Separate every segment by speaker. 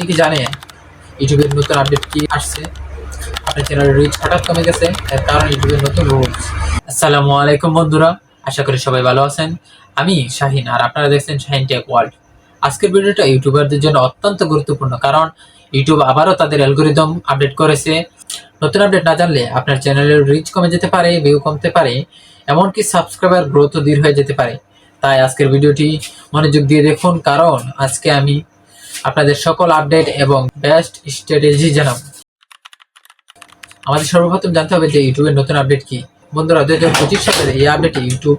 Speaker 1: আপনি কি জানেন ইউটিউবের নতুন আপডেট কি আসছে? আপনার চ্যানেলের রিচ হঠাৎ কমে গেছে, এর কারণ ইউটিউবের নতুন রুলস আসসালামু আলাইকুম বন্ধুরা, আশা করি সবাই ভালো আছেন। আমি শাহিন, আর আপনারা দেখছেন শাহিন টেক ওয়ার্ল্ড আজকের ভিডিওটা ইউটিউবারদের জন্য অত্যন্ত গুরুত্বপূর্ণ, কারণ ইউটিউব আবারও তাদের অ্যালগোরিদম আপডেট করেছে। নতুন আপডেট না জানলে আপনার চ্যানেলের রিচ কমে যেতে পারে ভিউ কমতে পারে, এমনকি সাবস্ক্রাইবার গ্রোথও দূর হয়ে যেতে পারে। তাই আজকের ভিডিওটি মনোযোগ দিয়ে দেখুন, কারণ আজকে আমি আপনাদের সকল আপডেট এবং বেস্ট স্ট্র্যাটেজি জানাব। আমাদের সর্বপ্রথম জানতে হবে যে ইউটিউবের নতুন আপডেট কি। বন্ধুরা দু হাজার পঁচিশ সালের এই আপডেটে ইউটিউব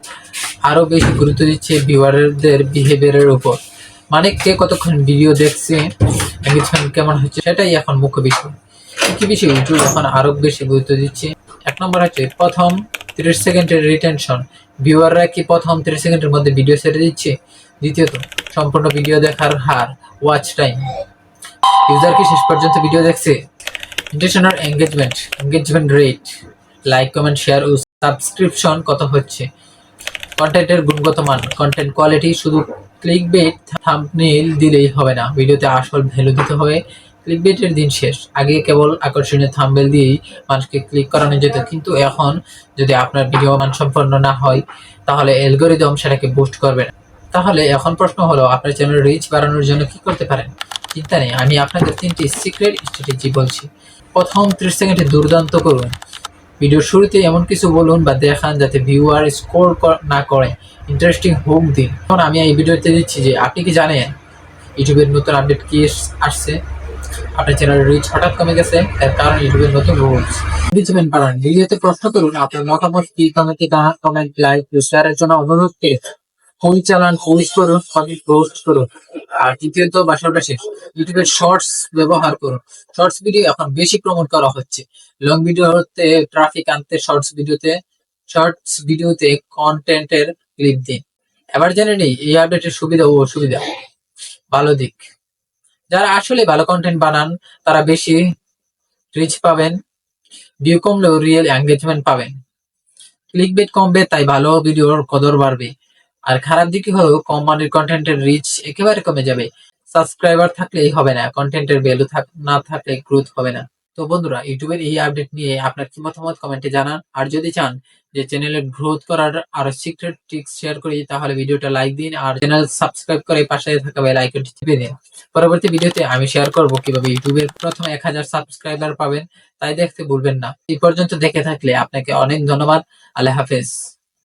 Speaker 1: আরও বেশি গুরুত্ব দিচ্ছে ভিউয়ারদের বিহেভিয়ারের উপর। মানে কে কতক্ষণ ভিডিও দেখছে এঙ্গেজমেন্ট কেমন হচ্ছে, সেটাই এখন মুখ্য বিষয়। কি বিষয় ইউটিউব এখন আরও বেশি গুরুত্ব দিচ্ছে? এক নম্বর হচ্ছে প্রথম তিরিশ সেকেন্ডের রিটেনশন ভিউয়াররা কি প্রথম তিরিশ সেকেন্ডের মধ্যে ভিডিও ছেড়ে দিচ্ছে? দ্বিতীয়ত, সম্পূর্ণ ভিডিও দেখার হার ওয়াচ টাইম ইউজার কি শেষ পর্যন্ত ভিডিও দেখছে? International engagement engagement rate like comment share ও সাবস্ক্রিপশন কত হচ্ছে? কন্টেন্টের গুণগত মান কন্টেন্ট কোয়ালিটি শুধু ক্লিক বেট থাম্বনেইল দিলেই হবে না। ভিডিওতে আসল ভ্যালু দিতে হবে। ক্লিক বেটের দিন শেষ। আগে কেবল আকর্ষণীয় থাম্বেল দিয়েই মানুষকে ক্লিক করানো যেত, কিন্তু এখন যদি আপনার ভিডিও মানসম্পন্ন না হয়, তাহলে অ্যালগোরিদম সেটাকে বুস্ট করবে না। তাহলে এখন প্রশ্ন হলো, আপনার চ্যানেল রিচ বাড়ানোর জন্য কি করতে পারেন? চিন্তা নেই, আমি আপনাদের তিনটি সিক্রেট স্ট্র্যাটেজি বলছি। প্রথম, ত্রিশ সেকেন্ডে দুর্দান্ত করুন। ভিডিওর শুরুতে এমন কিছু বলুন বা দেখান যাতে ভিউয়ার স্কোর না করে। ইন্টারেস্টিং হোক দিন। এখন আমি এই ভিডিওতে দিচ্ছি যে, আপনি কি জানেন? ইউটিউবের নতুন আপডেট কি আসছে? আপনার চ্যানেলের রিচ হঠাৎ কমে গেছে এর কারণ ইউটিউবের নতুন রুলস এঙ্গেজমেন্ট বাড়ান ভিডিওতে প্রশ্ন করুন, আপনার মতামত কি কমেন্টে কমেন্ট লাইক শেয়ারের জন্য অনুরোধ করে ফোন চালান পোস্ট করুন কমেন্ট পোস্ট করুন। আর তৃতীয়ত বাসাটা শেষ ইউটিউবের শর্টস ব্যবহার করুন। শর্টস ভিডিও এখন বেশি প্রমোট করা হচ্ছে। লং ভিডিওতে ট্রাফিক আনতে শর্টস ভিডিওতে শর্টস ভিডিওতে কন্টেন্টের ক্লিপ দিন। এবার জেনে নেই, এই আপডেটের সুবিধা ও অসুবিধা। ভালো দিক। যারা আসলে ভালো কন্টেন্ট বানান, তারা বেশি রিচ পাবেন ভিউ কমলেও রিয়েল এঙ্গেজমেন্ট পাবেন। ক্লিক বেট কমবে, তাই ভালো ভিডিওর কদর বাড়বে। আর খারাপ দিকে হলেও কম মানের কন্টেন্টের রিচ একেবারে কমে যাবে। সাবস্ক্রাইবার থাকলেই হবে না কন্টেন্টের ভ্যালু না থাকলে গ্রোথ হবে না। তো বন্ধুরা, ইউটিউবের এই আপডেট নিয়ে আপনার কি মতামত? কমেন্টে জানান। আর যদি চান যে চ্যানেলের গ্রোথ করার আরও সিক্রেট ট্রিক্স শেয়ার করি, তাহলে ভিডিওটা লাইক দিন আর চ্যানেল সাবস্ক্রাইব করে পাশে থাকা বেল আইকনটি টিপে দিন। পরবর্তী ভিডিওতে আমি শেয়ার করব কীভাবে ইউটিউবের প্রথম এক হাজার সাবস্ক্রাইবার পাবেন, তাই দেখতে ভুলবেন না। এই পর্যন্ত দেখে থাকলে আপনাকে অনেক ধন্যবাদ। আল্লাহ হাফেজ।